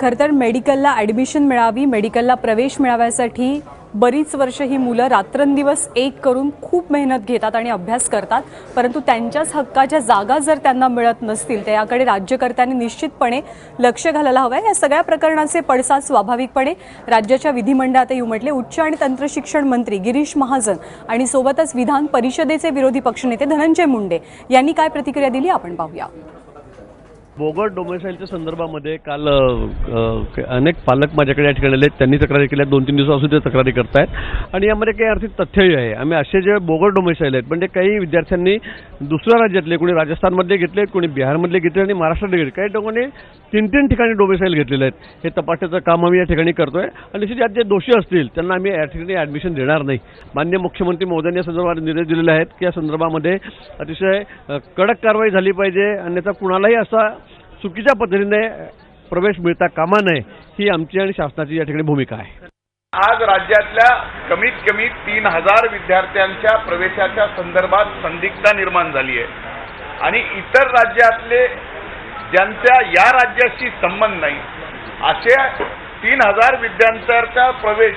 खरं तर मेडिकलला ॲडमिशन मिळावी मेडिकलला प्रवेश मिळाव्यासाठी बरीच वर्ष ही मुलं रात्रंदिवस एक करून खूप मेहनत घेतात आणि अभ्यास करतात. परंतु त्यांच्याच हक्काच्या जागा जर त्यांना मिळत नसतील तर याकडे राज्यकर्त्यांनी निश्चितपणे लक्ष घालायला हवं. आहे या सगळ्या प्रकरणाचे पडसाद स्वाभाविकपणे राज्याच्या विधिमंडळातही उमटले उच्च आणि तंत्रशिक्षण मंत्री गिरीश महाजन आणि सोबतच विधान परिषदेचे विरोधी पक्षनेते धनंजय मुंडे यांनी काय प्रतिक्रिया दिली? आपण पाहूया. बोगट डोमेसाईलच्या संदर्भामध्ये काल अनेक पालक माझ्याकडे या ठिकाणी आले त्यांनी तक्रारी केल्या. दोन तीन दिवसापासून ते तक्रारी करतायत. आणि यामध्ये काही आर्थिक तथ्यही आहे. आम्ही असे जे बोगट डोमेसाईल आहेत म्हणजे काही विद्यार्थ्यांनी दुसऱ्या राज्यातले कोणी राजस्थानमधले घेतले कोणी बिहारमधले घेतले आणि महाराष्ट्रातले घेतले काही लोकांनी तीन तीन ठिकाणी डोमेसाईल घेतलेले आहेत. हे तपासण्याचं काम आम्ही या ठिकाणी करतोय. आणि निश्चित यात जे दोषी असतील त्यांना आम्ही या ठिकाणी ॲडमिशन देणार नाही. मान्य मुख्यमंत्री महोदयांनी या संदर्भात निर्देश दिलेले आहेत की या संदर्भामध्ये अतिशय कडक कारवाई झाली पाहिजे. अन्यथा कुणालाही असा चुकीच्या पद्धतीने प्रवेश मिळता कामा नये ही आमची आणि शासनाची या ठिकाणी भूमिका आहे. आज राज्यातल्या कमीत कमी तीन हजार विद्यार्थ्यांच्या प्रवेशाच्या संदर्भात संदिग्धता निर्माण झाली आहे. आणि इतर राज्यातले ज्यांचा या राज्याशी संबंध नाही असे तीन हजार विद्यार्थ्यांचा प्रवेश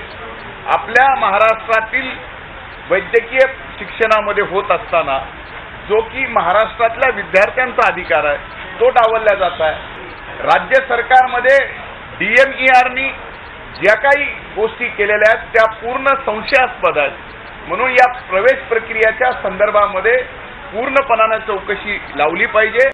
आपल्या महाराष्ट्रातील वैद्यकीय शिक्षणामध्ये होत असताना जो की महाराष्ट्रातल्या विद्यार्थ्यांचा अधिकार आहे तो डावलला जात आहे. राज्य सरकारमध्ये डीएमईआरनी ज्या काही गोष्टी केलेल्या आहेत त्या पूर्ण संशयास्पद आहेत. म्हणून या प्रवेश प्रक्रियेच्या संदर्भामध्ये पूर्णपणानं चौकशी लावली पाहिजे.